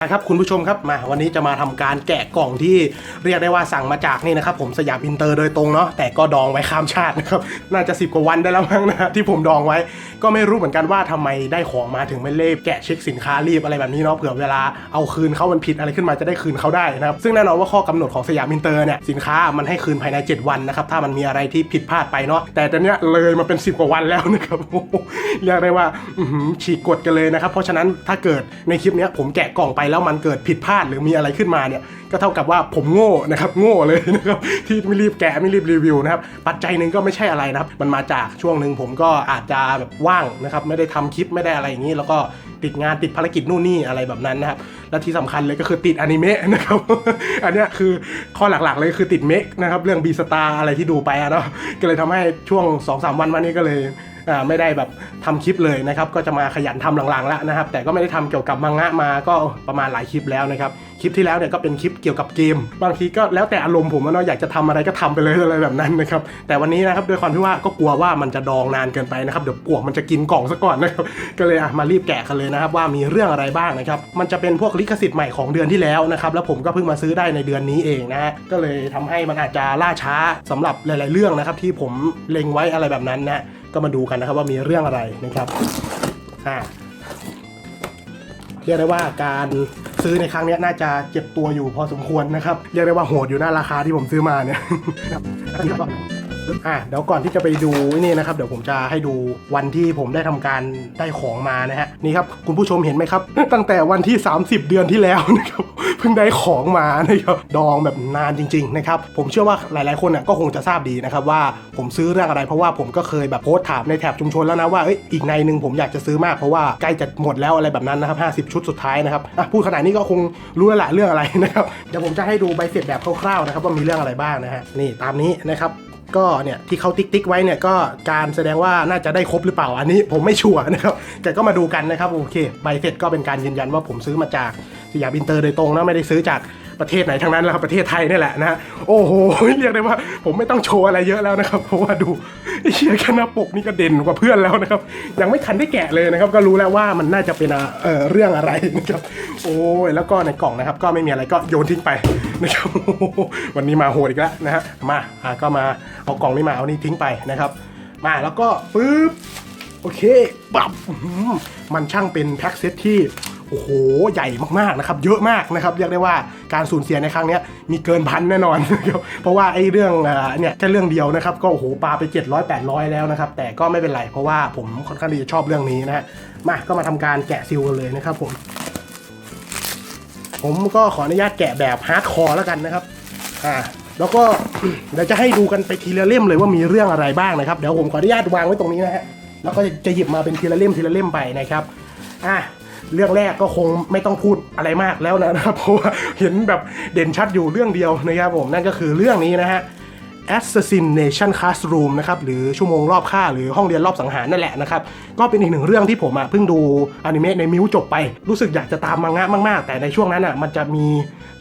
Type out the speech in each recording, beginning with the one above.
นะครับคุณผู้ชมครับมาวันนี้จะมาทำการแกะกล่องที่เรียกได้ว่าสั่งมาจากนี่นะครับผมสยามอินเตอร์โดยตรงเนาะแต่ก็ดองไว้ข้ามชาตินะครับน่าจะ 10 กว่าวันได้แล้วมั้งนะที่ผมดองไว้ ก็ไม่รู้เหมือนกันว่าทำไมได้ของมาถึงไม่เล่แกะเช็คสินค้ารีบอะไรแบบนี้เนาะเผื่อเวลาเอาคืนเขามันผิดอะไรขึ้นมาจะได้คืนเขาได้นะครับซึ่งแน่นอนว่าข้อกำหนดของสยามอินเตอร์เนี่ยสินค้ามันให้คืนภายใน 7 วันนะครับถ้ามันมีอะไรที่ผิดพลาดไปเนาะแต่ตอนเนี้ยเลยมาเป็น 10 กว่าวันแล้วนะครับเรียกได้ว่าฉีกกฎกันเลยนะครับเพราะฉะนั้นถ้าเกิดในคลิปเนี้ยผมแกะกล่องไปแล้วมันเกิดผิดพลาดหรือมีอะไรขึ้นมาเนี่ยก็เท่ากับว่าผมโง่นะครับโง่เลยนะครับที่ไม่รีบแกะไม่รีบรีวิวนะครับปัจจัยหนึ่งก็ไม่ใช่อะไรนะครับมันมาจากช่วงหนึ่งผมก็อาจจะแบบว่างนะครับไม่ได้ทำคลิปไม่ได้อะไรอย่างนี้ แล้วก็ติดงานติดภารกิจนู่นนี่อะไรแบบนั้นนะครับและที่สำคัญเลยก็คือติดอนิเมะนะครับอันนี้คือข้อหลักๆเลยคือติดเมกนะครับเรื่องบีสตาอะไรที่ดูไปอะเนาะก็เลยทำให้ช่วง2-3วันวันนี้ก็เลย ไม่ได้แบบทำคลิปเลยนะครับ ก็จะมาขยันทำหลังๆแล้วนะครับ แต่ก็ไม่ได้ทำเกี่ยวกับมังงะมาก็ประมาณหลายคลิปแล้วนะครับ คลิปที่แล้วเนี่ยก็เป็นคลิปเกี่ยวกับเกม บางทีก็แล้วแต่อารมณ์ผมว่าเนาะอยากจะทำอะไรก็ทำไปเลยอะไรแบบนั้นนะครับ แต่วันนี้นะครับด้วยความที่ว่าก็กลัวว่ามันจะดองนานเกินไปนะครับ เดี๋ยวปวกมันจะกินกล่องซะก่อนนะครับ ก็เลยอะมารีบแกะกันเลยนะครับว่ามีเรื่องอะไรบ้างนะครับ มันจะเป็นพวกลิขสิทธิ์ใหม่ของเดือนที่แล้วนะครับ แล้วผมก็เพิ่งมาซื้อได้ในเดือนนี้เองนะฮะ ก็เลยทำให้มันอาจจะล่าช้าสำหรับหลาย ๆ เรื่องนะครับที่ผมเล็งไว้อะไรแบบนั้นนะ ก็มาดูกันนะครับว่ามีเรื่องอะไรนะครับอ่าเรียกได้ว่าการซื้อในครั้งเนี้ยน่าจะเจ็บตัวอยู่พอสมควรนะครับ เรียกได้ว่าโหดอยู่หน้าราคาที่ผมซื้อมาเนี่ยครับ อะเดี๋ยวก่อนที่จะไปดูนี่นะครับ เดี๋ยวผมจะให้ดูวันที่ผมได้ทำการได้ของมานะฮะนี่ครับคุณผู้ชมเห็นไหมครับ ตั้งแต่วันที่ 30 เดือนที่แล้วนะครับเพิ่งได้ของมานะครับดองแบบนานจริง ๆ นะครับ ผมเชื่อว่าหลายๆคนน่ะก็คงจะทราบดีนะครับว่าผมซื้อเรื่องอะไรเพราะว่าผมก็เคยแบบโพสต์ถามในแถบชุมชนแล้วนะว่าเอ้ยอีกในหนึ่งผมอยากจะซื้อมากเพราะว่าใกล้จะหมดแล้วอะไรแบบนั้นนะครับ 50 ชุดสุดท้ายนะครับอะพูดขนาดนี้ก็คงรู้แล้วละเรื่องอะไรนะครับเดี๋ยวผมจะให้ดูใบเสร็จแบบคร่าวๆนะครับว่ามีเรื่องอะไรบ้างนะฮะนี่ตามนี้นะครับ ก็เนี่ยที่เขาติ๊กติ๊กไว้เนี่ยก็การแสดงว่าน่าจะได้ครบหรือเปล่าอันนี้ผมไม่ชัวร์นะครับแต่ก็มาดูกันนะครับโอเคใบเสร็จก็เป็นการยืนยันว่าผมซื้อมาจากสยามอินเตอร์โดยตรงนะไม่ได้ซื้อจากประเทศไหนทั้งนั้นแล้วครับประเทศไทยนี่แหละนะโอ้โหเรียกได้ว่าผมไม่ต้องโชว์อะไรเยอะแล้วนะครับเพราะว่าดูไอ้เชียแค่หน้าปกนี่ก็เด่นกว่าเพื่อนแล้วนะครับยังไม่ทันได้แกะเลยนะครับก็รู้แล้วว่ามันน่าจะเป็นอะเอเรื่องอะไรนะครับโอ้ยแล้วก็ในกล่องนะครับก็ไม่มีอะไรก็โยนทิ้งไป นะครับ วันนี้มาโหดอีกแล้วนะฮะมาอะก็มาเอากล่องนี้มาเอานี่ทิ้งไปนะครับ มาแล้วก็ปึ๊บโอเคปับมันช่างเป็นแพ็กเซตที่โอ้โห ใหญ่มากๆนะครับ เยอะมากนะครับ เรียกได้ว่าการสูญเสียในครั้งนี้มีเกินพันแน่นอนนะครับเพราะว่าไอ้เรื่องเนี่ยแค่เรื่องเดียวนะครับ ก็โอ้โหปาไป 700 800 แล้วนะครับ แต่ก็ไม่เป็นไร เพราะว่าผมค่อนข้างที่จะชอบเรื่องนี้นะฮะมาก็มาทำการแกะซิลกันเลยนะครับผม ผมก็ขออนุญาตแกะแบบฮาร์ดคอร์แล้วกันนะครับอ่าแล้วก็เดี๋ยวจะให้ดูกันไปทีละเล่มเลยว่ามีเรื่องอะไรบ้างนะครับ เดี๋ยวผมขออนุญาตวางไว้ตรงนี้นะฮะแล้วก็จะหยิบมาเป็นทีละเล่มทีละเล่มไปนะครับอะเรื่องแรกก็คงไม่ต้องพูดอะไรมากแล้วนะครับเพราะว่าเห็นแบบเด่นชัดอยู่เรื่องเดียวนะครับผมนั่นก็คือเรื่องนี้นะฮะ Assassination Classroom นะครับหรือชั่วโมงรอบฆ่าหรือห้องเรียนรอบสังหารนั่นแหละนะครับก็เป็นอีกหนึ่งเรื่องที่ผมอะเพิ่งดูอนิเมะในมิวจบไป รู้สึกอยากจะตามมังงะมากๆ แต่ในช่วงนั้นอะมันจะมี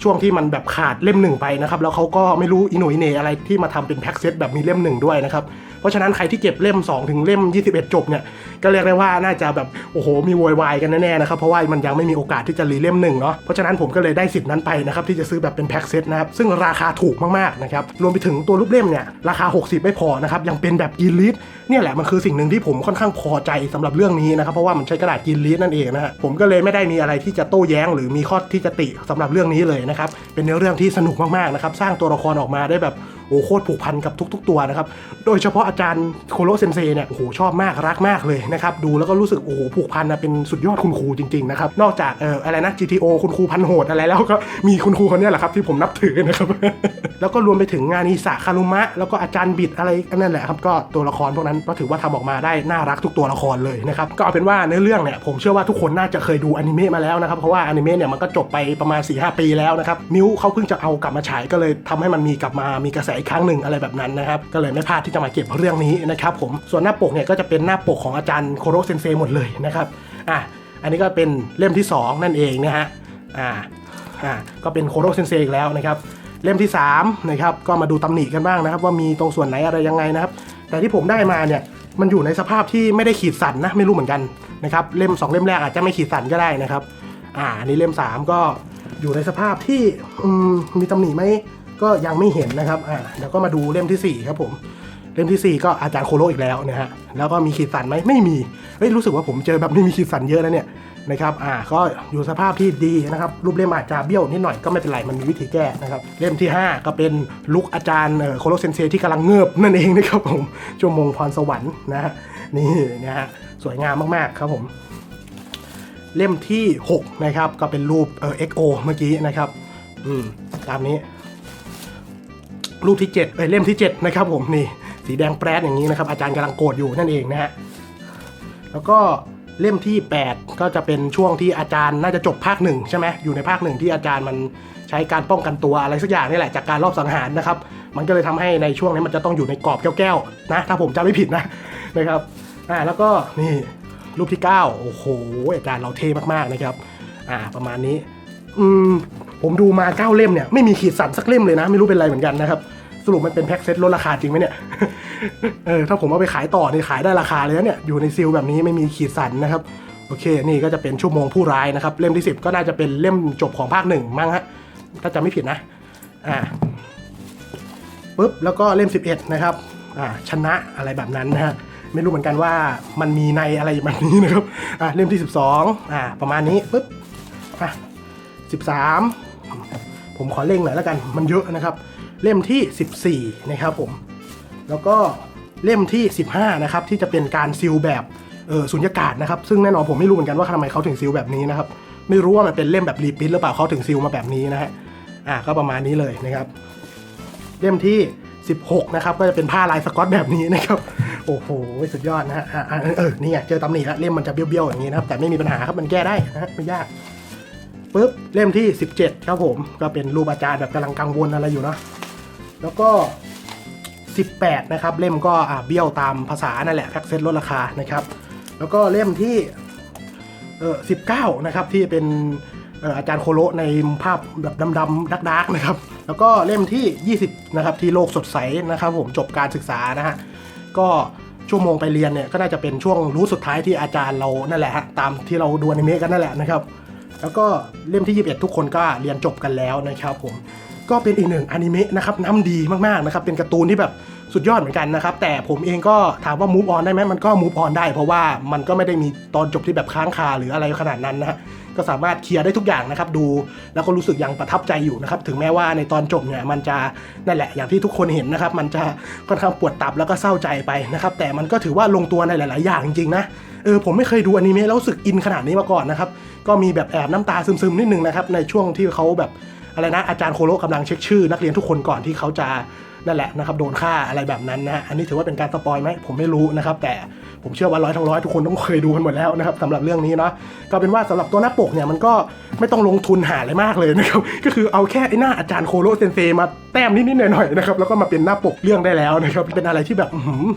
ช่วงที่มันแบบขาดเล่มหนึ่งไปนะครับแล้วเขาก็ไม่รู้อิโนอิเนอะไรที่มาทำเป็นแพ็กเซตแบบมีเล่มหนึ่งด้วยนะครับเพราะฉะนั้นใครที่เก็บเล่ม 2 ถึงเล่ม 21 จบเนี่ยก็เรียกได้ว่าน่าจะแบบโอ้โหมีโวยวายกันแน่ๆนะครับเพราะว่ามันยังไม่มีโอกาสที่จะรีเล่มหนึ่งเนาะเพราะฉะนั้นผมก็เลยได้สิทธิ์นั้นไปนะครับที่จะซื้อแบบเป็นแพ็กเซตนะครับซึ่งราคาถูกมากๆนะครับรวมไปถึงตัวรูปเล่มเนี่ยราคา 60 ไม่พอนะครับยังเป็นแบบกินลิสเนี่ยแหละมันคือสิ่งหนึ่งที่ผมค่อนข้างพอใจสำหรับเรื่องนี้นะครับเพราะว่ามันใช้กระดาษกินลิสนั่นเองนะฮะผมก็เลยไม่ได้มีอะไรที่จะโต้แย้ง หรือมีข้อที่จะติสำหรับเรื่องนี้เลยนะครับเป็นเนื้อเรื่องที่สนุกมากๆนะครับสร้างตัวละครออกมาได้แบบ โอ้โคตรผูกพันกับทุก ๆ ตัวนะครับ โดยเฉพาะอาจารย์โคโรเซนเซเนี่ยโอ้โหชอบมากรักมากเลยนะครับ ดูแล้วก็รู้สึกโอ้โหผูกพันนะเป็นสุดยอดคุณครูจริง ๆ นะครับ นอกจากเอ่ออะไรนะ GTO คุณครูพันโหดอะไรแล้วก็มีคุณครูคนนี้แหละครับที่ผมนับถือนะครับ แล้วก็รวมไปถึงงานอิสาคารุมะ แล้วก็อาจารย์บิดอะไรนั่นแหละครับก็ตัวละครพวกนั้นก็ถือว่าทำออกมาได้น่ารักทุกตัวละครเลยนะครับก็เอาเป็นว่าเนื้อเรื่องเนี่ยผมเชื่อว่าทุกคนน่าจะเคยดูอนิเมะมาแล้วนะครับเพราะว่าอนิเมะเนี่ยมันก็จบไปประมาณ4ีหปีแล้วนะครับมิวเขาเพิ่งจะเอากลับมาฉายก็เลยทำให้มันมีกลับมามีกระแสอีกครั้งหนึ่งอะไรแบบนั้นนะครับก็เลยไม่พลาดที่จะมาเก็บเรื่องนี้นะครับผมส่วนหน้าปกเนี่ยก็จะเป็นหน้าปกของอาจารย์โคโรเซนเซหมดเลยนะครับอะอันนี้ก็เป็นเล่มที่สองนั่นเองนะฮะอ่าอ่าก็เป็นโคโรเซนเซอีกแล้วนะครับ เล่มที่3นะครับก็มาดูตำหนิกันบ้างนะครับ ว่ามีตรงส่วนไหนอะไรยังไงนะครับ แต่ที่ผมได้มาเนี่ยมันอยู่ในสภาพที่ไม่ได้ขีดสันนะไม่รู้เหมือนกันนะครับเล่ม 2 เล่มแรกอาจจะไม่ขีดสันก็ได้นะครับ อ่านนี้เล่ม 3 ก็อยู่ในสภาพที่มีตำหนิไหมก็ยังไม่เห็นนะครับอ่าเดี๋ยวก็มาดูเล่มทีสี่4 ครับผมเล่มทีสี่ 4 ก็อาจารย์โคโลอีกแล้วนะฮะแล้วก็มีขีดสันไหมไม่มีเฮ้ยรู้สึกว่าผมเจอแบบนี้มีขีดสันเยอะแล้วเนี่ย นะครับอ่าก็อยู่สภาพที่ดีนะครับรูปเล่มอาจจะเบี้ยวนิดหน่อยก็ไม่เป็นไรมันมีวิธีแก้นะครับเล่มที่ 5 ก็เป็นลุกอาจารย์โคโลเซนเซที่กำลังเงือบนั่นเองนะครับผมชั่วโมงพรสวรรค์นะฮะนี่นะฮะสวยงามมากๆครับผม เล่มที่ 6 นะครับก็เป็นรูปเอ่อ XO เมื่อกี้นะครับอืมตามนี้ รูปที่7เอ้ยเล่มที่ 7 นะครับผมนี่สีแดงแปรดอย่างนี้นะครับอาจารย์กำลังโกรธอยู่นั่นเองนะฮะแล้วก็ เล่มที่ 8 ก็จะเป็นช่วงที่อาจารย์น่าจะจบภาคหนึ่งใช่ไหมอยู่ในภาคหนึ่งที่อาจารย์มันใช้การป้องกันตัวอะไรสักอย่างนี่แหละจากการรอบสังหารนะครับ มันก็เลยทำให้ในช่วงนี้มันจะต้องอยู่ในกรอบแก้วๆนะถ้าผมจำไม่ผิดนะนะครับอ่าแล้วก็นี่รูปที่ 9 โอ้โห อาจารย์เราเท่มากๆนะครับ อ่า ประมาณนี้ อืม ผมดูมาเก้าเล่มเนี่ย ไม่มีขีดสันสักเล่มเลยนะ ไม่รู้เป็นไรเหมือนกันนะครับ สรุปมันเป็นแพ็กเซตลดราคาจริงไหมเนี่ย เออถ้าผมเอาไปขายต่อนี่ขายได้ราคาเลยนะเนี่ยอยู่ในซีลแบบนี้ไม่มีขีดสันนะครับโอเค นี่ก็จะเป็นชั่วโมงผู้ร้ายนะครับ เล่มที่ 10 ก็น่าจะเป็นเล่มจบของภาคหนึ่งมั้งฮะ ถ้าจำไม่ผิดนะ อ่าปุ๊บ แล้วก็เล่ม 11 นะครับ อ่า ชนะอะไรแบบนั้นนะฮะ ไม่รู้เหมือนกันว่ามันมีในอะไรแบบนี้นะครับ อ่าเล่มที่ 12 อ่า ประมาณนี้ปุ๊บ อะ13 ผมขอเร่งหน่อยแล้วกัน มันเยอะนะครับ เล่มที่ 14 นะครับผม แล้วก็เล่มที่ 15 นะครับ ที่จะเป็นการซิลแบบเออสุญญากาศนะครับ ซึ่งแน่นอนผมไม่รู้เหมือนกันว่าทำไมเขาถึงซิลแบบนี้นะครับ ไม่รู้ว่ามันเป็นเล่มแบบรีพิทหรือเปล่าเขาถึงซิลมาแบบนี้นะฮะ อะก็ประมาณนี้เลยนะครับ เล่มที่ 16 นะครับ ก็จะเป็นผ้าลายสกอตแบบนี้นะครับ โอ้โห สุดยอดนะฮะ อะอะเออ นี่ไงเจอตำหนิแล้วเล่มมันจะเบี้ยวๆอย่างนี้นะครับ แต่ไม่มีปัญหาครับ มันแก้ได้นะฮะไม่ยากปุ๊บ เล่มที่ 17 ครับผม ก็เป็นรูปอาจารย์แบบกำลังกังวลอะไรอยู่เนาะ แล้วก็ 18 นะครับ เล่มก็อ่าเบี้ยวตามภาษานั่นแหละแพ็กเซตลดราคานะครับ แล้วก็เล่มที่เออ19 นะครับ ที่เป็นอาจารย์โคโลในภาพแบบดำๆดักๆนะครับ แล้วก็เล่มที่ 20 นะครับ ที่โลกสดใสนะครับ ผมจบการศึกษานะฮะก็ชั่วโมงไปเรียนเนี่ยก็น่าจะเป็นช่วงรู้สุดท้ายที่อาจารย์เรานั่นแหละฮะตามที่เราดูอนิเมะกันนั่นแหละนะครับ แล้วก็เล่มที่ 21 ทุกคนก็เรียนจบกันแล้วนะครับผม ก็เป็นอีกหนึ่งอนิเมะนะครับน้ำดีมากๆนะครับเป็นการ์ตูนที่แบบสุดยอดเหมือนกันนะครับแต่ผมเองก็ถามว่า move on ได้ไหมมันก็ move on ได้ เพราะว่ามันก็ไม่ได้มีตอนจบที่แบบค้างคาหรืออะไรขนาดนั้นนะก็สามารถเคลียร์ได้ทุกอย่างนะครับดูแล้วก็รู้สึกยังประทับใจอยู่นะครับถึงแม้ว่าในตอนจบเนี่ยมันจะนั่นแหละอย่างที่ทุกคนเห็นนะครับมันจะค่อนข้างปวดตับแล้วก็เศร้าใจไปนะครับแต่มันก็ถือว่าลงตัวในหลาย ๆ อย่างจริงๆนะเออผมไม่เคยดูอนิเมะแล้วรู้สึกอินขนาดนี้มาก่อนนะครับก็มีแบบแอบน้ำตาซึมๆนิดนึงนะครับในช่วงที่เขาแบบ อะไรนะอาจารย์โคโรกำลังเช็คชื่อ นักเรียนทุกคนก่อนที่เขาจะนั่นแหละนะครับโดนฆ่าอะไรแบบนั้นนะอันนี้ถือว่าเป็นการสปอยไหมผมไม่รู้นะครับแต่ ผมเชื่อว่าร้อยทั้งร้อยทุกคนต้องเคยดูกันหมดแล้วนะครับสำหรับเรื่องนี้เนาะก็เป็นว่าสำหรับตัวหน้าปกเนี่ยมันก็ไม่ต้องลงทุนหาอะไรมากเลยนะครับก็คือเอาแค่ไอ้หน้าอาจารย์โคโรเซนเซมาแต้มนิดๆหน่อยๆนะครับแล้วก็มาเป็นหน้าปกเรื่องได้แล้วนะครับเป็นอะไรที่แบบ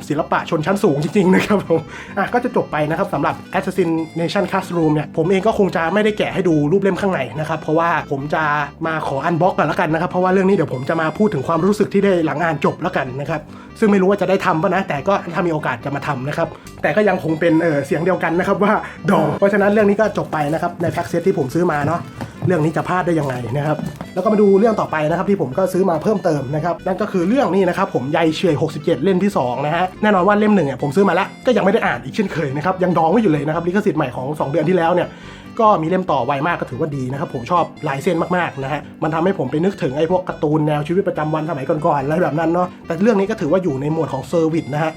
ศิลปะชนชั้นสูงจริงๆนะครับผมอะก็จะจบไปนะครับสำหรับ Assassination Classroom เนี่ยผมเองก็คงจะไม่ได้แกะให้ดูรูปเล่มข้างในนะครับเพราะว่าผมจะมาขออันบ็อกกันแล้วกันนะครับเพราะว่าเรื่องนี้เดี๋ยวผมจะมาพูดถึงความรู้สึกที่ได้หลังอ่านจบแล้วกันนะครับซึ่งไม่รู้ว่าจะได้ทำป่ะนะแต่ก็ถ้ามีโอกาสจะมาทำนะครับแต่ก็ยังคงเป็นเออเสียงเดียวกันนะครับว่าดองเพราะฉะนั้นเรื่องนี้ก็จบไปนะครับในแพ็กเซตที่ผมซื้อมาเนาะเรื่องนี้จะพลาดได้ยังไงนะครับแล้วก็มาดูเรื่องต่อไปนะครับที่ผมก็ซื้อมาเพิ่มเติมนะครับนั่นก็คือเรื่องนี้นะครับผมใยเฉย67 เล่มที่2นะฮะแน่นอนว่าเล่มหนึ่งเนี่ยผมซื้อมาแล้วก็ยังไม่ได้อ่านอีกเช่นเคยนะครับยังดองไว้อยู่เลยนะครับลิขสิทธิ์ใหม่ของ 2 เดือนที่แล้วเนี่ยก็มีเล่มต่อไวมากก็ถือว่าดีนะครับผมชอบลายเส้นมากๆนะฮะมันทำให้ผมไปนึกถึงไอ้พวกการ์ตูนแนวชีวิตประจำวันสมัยก่อนๆอะไรแบบนั้นเนาะแต่เรื่องนี้ก็ถือว่าอยู่ในหมวดของเซอร์วิสนะฮะ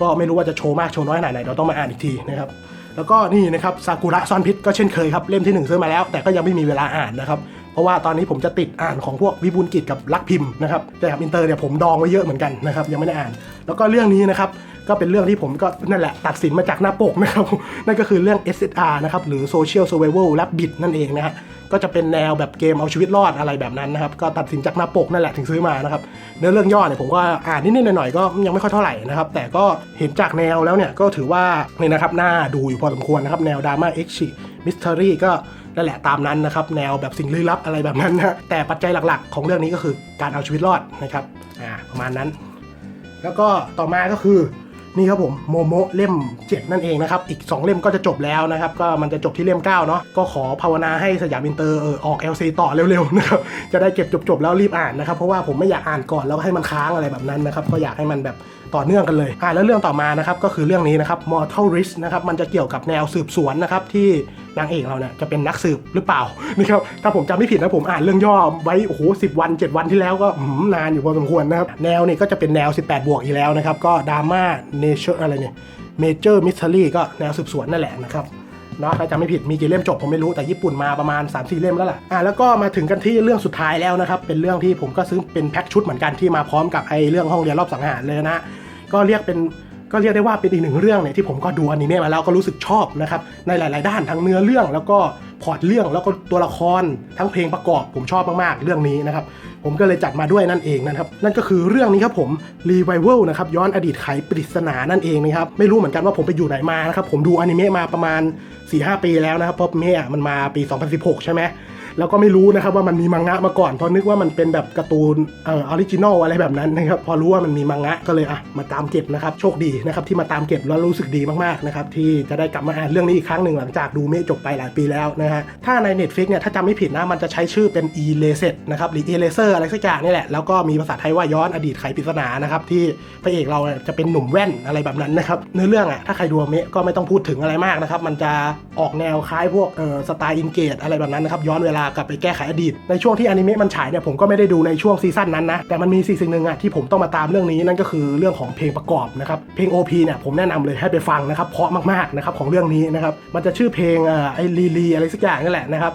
ก็ไม่รู้ว่าจะโชว์มากโชว์น้อยขนาดไหนเดี๋ยวต้องมาอ่านอีกทีนะครับแล้วก็นี่นะครับซากุระซ่อนพิษก็เช่นเคยครับเล่มที่หนึ่งซื้อมาแล้ว แต่ก็ยังไม่มีเวลาอ่านนะครับ ราะว่าตอนนี้ผมจะติดอ่านของพวกวิบูลกิจกับลักพิมพ์นะครับแต่กับอินเตอร์เนี่ยผมดองไว้เยอะเหมือนกันนะครับยังไม่ได้อ่าน แล้วก็เรื่องนี้นะครับก็เป็นเรื่องที่ผมก็นั่นแหละตัดสินมาจากหน้าปกนะครับ นั่นก็คือเรื่อง SSR นะครับหรือ Social Survival Rabbit นั่นเองนะฮะก็จะเป็นแนวแบบเกมเอาชีวิตรอดอะไรแบบนั้นนะครับ ก็ตัดสินจากหน้าปกนั่นแหละถึงซื้อมานะครับเนื้อเรื่องย่อเนี่ยผมก็อ่านนิดๆหน่อยๆก็ยังไม่ค่อยเท่าไหร่นะครับ แต่ก็เห็นจากแนวแล้วเนี่ยก็ถือว่านี่นะครับน่าดูอยู่พอสมควรนะครับแนวดราม่าเอ็กซ์มิสเทอรี่ก็ นั่นแหละตามนั้นนะครับแนวแบบสิ่งลี้ลับอะไรแบบนั้นนะแต่ปัจจัยหลักๆ ของเรื่องนี้ก็คือการเอาชีวิตรอดนะครับอ่าประมาณนั้น แล้วก็ต่อมาก็คือนี่ครับผมโมโมเล่ม 7 นั่นเองนะครับ อีก 2 เล่มก็จะจบแล้วนะครับ ก็มันจะจบที่เล่ม 9 เนาะก็ขอภาวนาให้สยามอินเตอร์เออออก LC ต่อเร็วๆนะครับจะได้เก็บจบๆแล้วรีบอ่านนะครับ เพราะว่าผมไม่อยากอ่านก่อนแล้วให้มันค้างอะไรแบบนั้นนะครับ ก็อยากให้มันแบบต่อเนื่องกันเลยอ่าแล้วเรื่องต่อมานะครับก็คือเรื่องนี้นะครับ Mortal Risk นะครับมันจะเกี่ยวกับแนวสืบสวนนะครับที่ นางเอกเราเนี่ยจะเป็นนักสืบหรือเปล่านะครับถ้าผมจำไม่ผิดนะผมอ่านเรื่องย่อไว้โอ้โหสิวัน 7 วันที่แล้วก็นานอยู่พอสมควรนะครับแนวนี่ก็จะเป็นแนว 18 บวกอีกแล้วนะครับก็ดราม่าเนเชอร์อะไรเนี่ยเมเจอร์มิส t ต r y ก็แนวสืบสวนนั่นแหละนะครับเนาะถ้าจำไม่ผิดมีกี่เล่มจบผมไม่รู้แต่ญี่ปุ่นมาประมาณ 3-4 เล่มแล้วล่ะอะแล้วก็มาถึงกันที่เรื่องสุดท้ายแล้วนะครับเป็นเรื่องที่ผมก็ซื้อเป็นแพ็คชุดเหมือนกันที่มาพร้อมกับไอ้เรื่องห้องเรียนรอบสังหารเลยนะก็เรียกเป็น ก็เรียกได้ว่าเป็นอีกหนึ่งเรื่องเนี่ยที่ผมก็ดูอนิเมะมาแล้วก็รู้สึกชอบนะครับในหลาย ๆ ด้านทั้งเนื้อเรื่องแล้วก็พล็อตเรื่องแล้วก็ตัวละครทั้งเพลงประกอบผมชอบมาก ๆ เรื่องนี้นะครับผมก็เลยจัดมาด้วยนั่นเองนะครับนั่นก็คือเรื่องนี้ครับผม Revival นะครับย้อนอดีตไขปริศนานั่นเองนะครับไม่รู้เหมือนกันว่าผมไปอยู่ไหนมานะครับผมดูอนิเมะมาประมาณ 4-5 ปีแล้วนะครับเพราะเมะมันมาปี 2016 ใช่ไหม แล้วก็ไม่รู้นะครับว่ามันมีมังงะมาก่อนเพราะนึกว่ามันเป็นแบบการ์ตูนเอ่อออริจินอลอะไรแบบนั้นนะครับพอรู้ว่ามันมีมังงะก็เลยอะมาตามเก็บนะครับโชคดีนะครับที่มาตามเก็บแล้วรู้สึกดีมากๆนะครับที่จะได้กลับมาอ่านเรื่องนี้อีกครั้งหนึ่งหลังจากดูเมะจบไปหลายปีแล้วนะฮะถ้าใน Netflix เนี่ยถ้าจำไม่ผิดนะมันจะใช้ชื่อเป็น e l a s e t นะครับหรือ e l a s e r อะไรสักอย่างนี่แหละแล้วก็มีภาษาไทยว่าย้อนอดีตไขปริศนานะครับที่พระเอกเราจะเป็นหนุ่มแว่นอะไรแบบนั้นนะครับเนื้อเรื่องอะถ้าใครดูเมะก็ไม่ต้องพูดถึงอะไรมากนะครับมันจะออกแนวคล้ายพวกเอ่อสไตล์อินเกตอะไรแบบนั้นนะครับย้อนเวลากลับไปแก้ไขอดีต ในช่วงที่อนิเมะมันฉายเนี่ยผมก็ไม่ได้ดูในช่วงซีซั่นนั้นนะ แต่มันมีสิ่งหนึ่งอะที่ผมต้องมาตามเรื่องนี้นั่นก็คือเรื่องของเพลงประกอบนะครับ เพลง OP เนี่ยผมแนะนำเลยให้ไปฟังนะครับเพราะมากๆนะครับของเรื่องนี้นะครับมันจะชื่อเพลงเอ่อไอรีรีอะไรสักอย่างนี่แหละนะครับ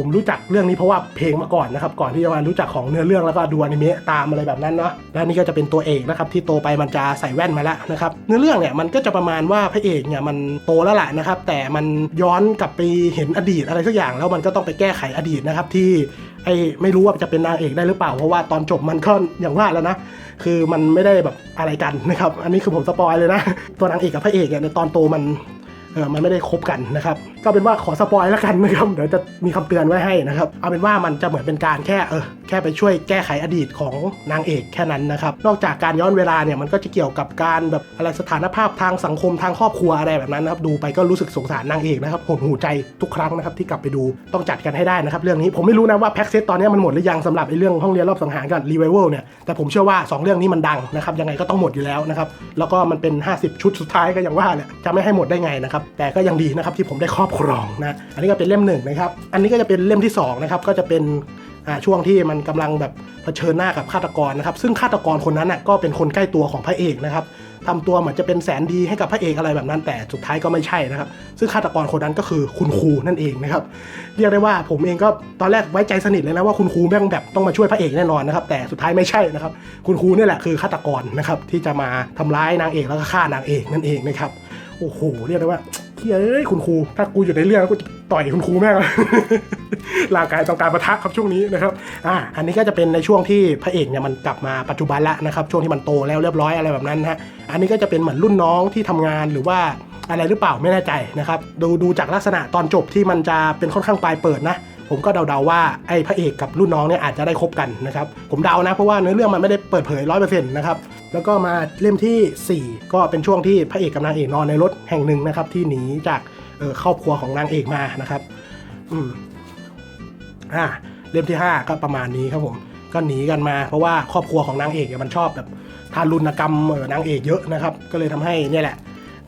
ผมรู้จักเรื่องนี้เพราะว่าเพลงมาก่อนนะครับ ก่อนที่จะมารู้จักของเนื้อเรื่องแล้วก็ดูอนิเมะตามอะไรแบบนั้นเนาะและนี่ก็จะเป็นตัวเอกนะครับที่โตไปมันจะใส่แว่นมาแล้วนะครับเนื้อเรื่องเนี่ยมันก็จะประมาณว่าพระเอกเนี่ยมันโตแล้วแหละนะครับ แต่มันย้อนกลับไปเห็นอดีตอะไรสักอย่างแล้วมันก็ต้องไปแก้ไขอดีตนะครับที่ไอ้ไม่รู้ว่าจะเป็นนางเอกได้หรือเปล่า เพราะว่าตอนจบมันก็อย่างว่าแล้วนะ คือมันไม่ได้แบบอะไรกันนะครับ อันนี้คือผมสปอยเลยนะ ตัวนางเอกกับพระเอกเนี่ยในตอนโตมัน เออมันไม่ได้คบกันนะครับก็เป็นว่าขอสปอยแล้วกันนะครับเดี๋ยวจะมีคำเตือนไว้ให้นะครับเอาเป็นว่ามันจะเหมือนเป็นการแค่เออแค่ไปช่วยแก้ไขอดีตของนางเอกแค่นั้นนะครับนอกจากการย้อนเวลาเนี่ยมันก็จะเกี่ยวกับการแบบอะไรสถานภาพทางสังคมทางครอบครัวอะไรแบบนั้นนะครับดูไปก็รู้สึกสงสารนางเอกนะครับหดหูใจทุกครั้งนะครับที่กลับไปดูต้องจัดกันให้ได้นะครับเรื่องนี้ผมไม่รู้นะว่าแพ็กเซตตอนนี้มันหมดหรือยังสำหรับไอ้เรื่องห้องเรียนรอบสังหารกับรีไวเวลเนี่ยแต่ผมเชื่อว่าสองเรื่องนี้มันดังนะครับยังไงก็ต้องหมดอยู่แล้วนะครับแล้วก็มันเป็น 50 ชุดสุดท้ายก็ย่างว่าแหละจะไม่ให้หมดได้ไงนะครับแต่ก็ยังดีนะครับที่ผมได้ครอบครองนะอันนี้ก็เป็นเล่มหนึ่งนะครับอันนี้ก็จะเป็นเล่มที่สองนะครับก็จะเป็นช่วงที่มันกำลังแบบเผชิญหน้ากับฆาตกรนะครับซึ่งฆาตกรคนนั้นน่ะก็เป็นคนใกล้ตัวของพระเอกนะครับทำตัวเหมือนจะเป็นแสนดีให้กับพระเอกอะไรแบบนั้น แต่สุดท้ายก็ไม่ใช่นะครับ ซึ่งฆาตกรคนนั้นก็คือคุณครูนั่นเองนะครับเรียกได้ว่าผมเองก็ตอนแรกไว้ใจสนิทเลยนะว่าคุณครูแม่งแบบต้องมาช่วยพระเอกแน่นอนนะครับแต่สุดท้ายไม่ใช่นะครับ คุณครูนี่แหละคือฆาตกรนะครับที่จะมาทำร้ายนางเอกแล้วก็ฆ่านางเอกนั่นเองนะครับ โอ้โหเรียกได้ว่าเฮ้ยคุณครู ถ้ากูอยู่ในเรื่องกูจะต่อยคุณครูแม่งเลยร่างกายต้องการประทะครับช่วงนี้นะครับ อ่า อันนี้ก็จะเป็นในช่วงที่พระเอกเนี่ยมันกลับมาปัจจุบันแล้วนะครับ ช่วงที่มันโตแล้วเรียบร้อยอะไรแบบนั้นนะฮะ อันนี้ก็จะเป็นเหมือนรุ่นน้องที่ทำงานหรือว่าอะไรหรือเปล่าไม่แน่ใจนะครับ ดูดูจากลักษณะตอนจบที่มันจะเป็นค่อนข้างปลายเปิดนะ ผมก็เดาๆว่าไอ้พระเอกกับรุ่นน้องเนี่ยอาจจะได้คบกันนะครับ ผมเดานะเพราะว่าเนื้อเรื่องมันไม่ได้เปิดเผยร้อยเปอร์เซ็นต์นะครับ แล้วก็มาเล่มทีสี่4 ก็เป็นช่วงที่พระเอกกับนางเอกนอนในรถแห่งหนึ่งนะครับที่หนีจากเออครอบครัวของนางเอกมานะครับอืมอ่าเล่มที่ 5 ก็ประมาณนี้ครับผมก็หนีกันมา เพราะว่าครอบครัวของนางเอกเนี่ยมันชอบแบบทารุณกรรมเออนางเอกเยอะนะครับ ก็เลยทำให้เนี่ยแหละ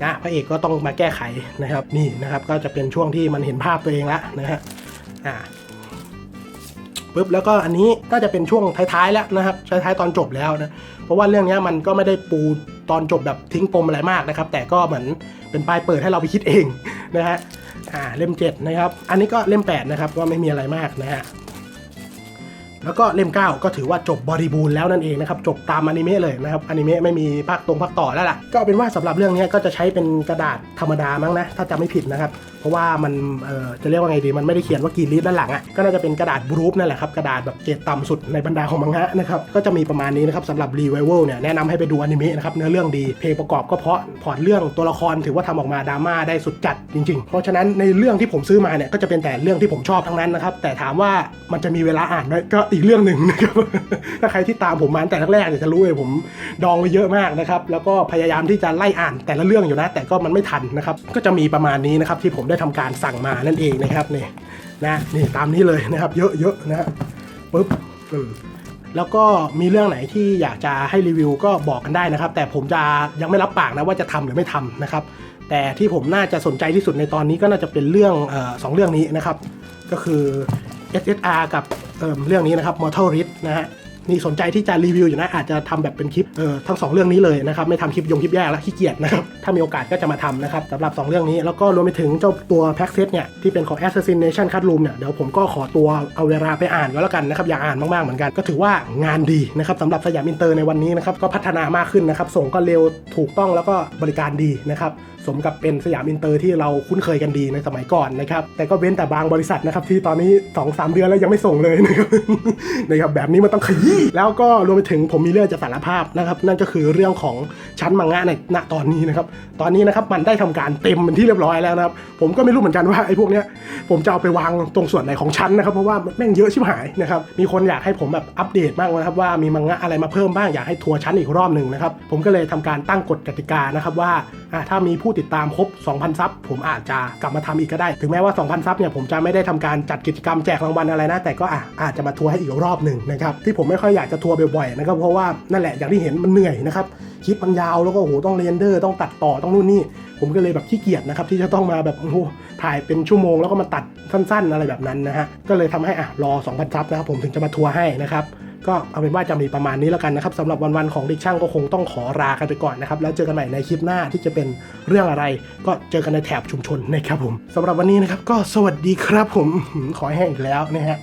นะพระเอกก็ต้องมาแก้ไขนะครับ นี่นะครับก็จะเป็นช่วงที่มันเห็นภาพตัวเองละนะฮะ อ่าปุ๊บแล้วก็อันนี้ก็จะเป็นช่วงท้ายๆแล้วนะครับท้ายๆตอนจบแล้วนะเพราะว่าเรื่องนี้มันก็ไม่ได้ปูตอนจบแบบทิ้งปมอะไรมากนะครับ แต่ก็เหมือนเป็นปลายเปิดให้เราไปคิดเองนะฮะอ่าเล่ม 7 นะครับ อันนี้ก็เล่ม 8 นะครับก็ไม่มีอะไรมากนะฮะแล้วก็เล่ม 9 ก็ถือว่าจบบริบูรณ์แล้วนั่นเองนะครับ จบตามอนิเมะเลยนะครับอนิเมะไม่มีภาคตรงภาคต่อแล้วล่ะ ก็เป็นว่าสำหรับเรื่องนี้ก็จะใช้เป็นกระดาษธรรมดามั้งนะ ถ้าจำไม่ผิดนะครับ เพราะว่ามันเอ่อจะเรียกว่าไงดีมันไม่ได้เขียนว่ากีรีดด้านหลังอะก็น่าจะเป็นกระดาษบรูฟนั่นแหละครับกระดาษแบบเกรดต่ำสุดในบรรดาของมังงะนะครับก็จะมีประมาณนี้นะครับสำหรับรีไวเวลเนี่ยแนะนำให้ไปดูอนิเมะนะครับเนื้อเรื่องดีเพลงประกอบก็เพราะพอร์ตเรื่องตัวละครถือว่าทำออกมาดราม่าได้สุดจัดจริง ๆ เพราะฉะนั้นในเรื่องที่ผมซื้อมาเนี่ยก็จะเป็นแต่เรื่องที่ผมชอบทั้งนั้นนะครับแต่ถามว่ามันจะมีเวลาอ่านไหมก็อีกเรื่องหนึ่งนะครับถ้าใครที่ตามผมมาแต่แรกๆเนี่ยจะรู้เลยผมดองไว้เยอะมากนะครับแล้วก็พยายามที่จะไล่อ่านแต่ละเรื่องอยู่นะ แต่ก็มันไม่ทันนะครับก็จะมีประมาณนี้นะครับที่ผมได้ทำการสั่งมานั่นเองนะครับนี่นะนี่ตามนี้เลยนะครับ เยอะๆนะฮะปึ๊บอืมแล้วก็มีเรื่องไหนที่อยากจะให้รีวิวก็บอกกันได้นะครับ แต่ผมจะยังไม่รับปากนะว่าจะทำหรือไม่ทำนะครับ แต่ที่ผมน่าจะสนใจที่สุดในตอนนี้ก็น่าจะเป็นเรื่องออสองเรื่องนี้นะครับ ก็คือ SSR กับเเรื่องนี้นะครับ Mortal Rift นะฮะ นี่สนใจที่จะรีวิวอยู่นะอาจจะทำแบบเป็นคลิปเออทั้งสองเรื่องนี้เลยนะครับไม่ทำคลิปยงคลิปแยกแล้วขี้เกียจนะครับถ้ามีโอกาสก็จะมาทำนะครับสำหรับ 2 เรื่องนี้แล้วก็รวมไปถึงเจ้าตัวแพ็กเซตเนี่ยที่เป็นของ Assassination Classroom เนี่ยเดี๋ยวผมก็ขอตัวเอาเวลาไปอ่านก็แล้วกันนะครับอยากอ่านมากๆเหมือนกัน ก็ถือว่างานดีนะครับสำหรับสยามอินเตอร์ในวันนี้นะครับก็พัฒนามากขึ้นนะครับส่งก็เร็วถูกต้องแล้วก็บริการดีนะครับ สมกับเป็นสยามอินเตอร์ที่เราคุ้นเคยกันดีในสมัยก่อนนะครับแต่ก็เว้นแต่บางบริษัทนะครับที่ตอนนี้2 3เดือนแล้วยังไม่ส่งเลยนะครับนะครับแบบนี้มันต้องขยี้แล้วก็รวมไปถึงผมมีเรื่องจะสารภาพนะครับนั่นก็คือเรื่องของชั้นมังงะในณตอนนี้นะครับตอนนี้นะครับมันได้ทำการเต็มเป็นที่เรียบร้อยแล้วนะครับผมก็ไม่รู้เหมือนกันว่าไอ้พวกเนี้ยผมจะเอาไปวางตรงส่วนไหนของชั้นนะครับเพราะว่าแม่งเยอะชิบหายนะครับมีคนอยากให้ผมแบบอัปเดตบ้างนะครับว่ามีมังงะอะไรมาเพิ่มบ้างอยากให้ทัวร์ชั้นอีกรอบหนึ่งนะครับผมก็เลยทำการตั้งกฎกติกานะครับว่าถ้ามีผู้ติดตามครบ 2,000 ซับผมอาจจะกลับมาทำอีกก็ได้ ถึงแม้ว่า 2,000 ซับเนี่ยผมจะไม่ได้ทำการจัดกิจกรรมแจกรางวัลอะไรนะ แต่ก็อะอาจจะมาทัวร์ให้อีกรอบหนึ่งนะครับที่ผมไม่ค่อยอยากจะทัวร์บ่อยๆนะครับเพราะว่านั่นแหละอย่างที่เห็นมันเหนื่อยนะครับคลิปมันยาวแล้วก็โอ้โหต้องเรนเดอร์ต้องตัดต่อต้องนู่นนี่ผมก็เลยแบบขี้เกียจนะครับที่จะต้องมาแบบโอ้โหถ่ายเป็นชั่วโมงแล้วก็มาตัดสั้น ๆ อะไรแบบนั้นนะฮะก็เลยทำให้อะรอ 2,000 ซับนะครับผมถึงจะมาทัวร์ให้นะครับ ก็เอาเป็นว่าจะมีประมาณนี้แล้วกันนะครับสำหรับวันๆของเด็กช่างก็คงต้องขอลากันไปก่อนนะครับแล้วเจอกันใหม่ในคลิปหน้าที่จะเป็นเรื่องอะไร ก็เจอกันในแถบชุมชนนะครับผมสำหรับวันนี้นะครับก็สวัสดีครับผมขอให้แห้งอีกแล้วนะฮะ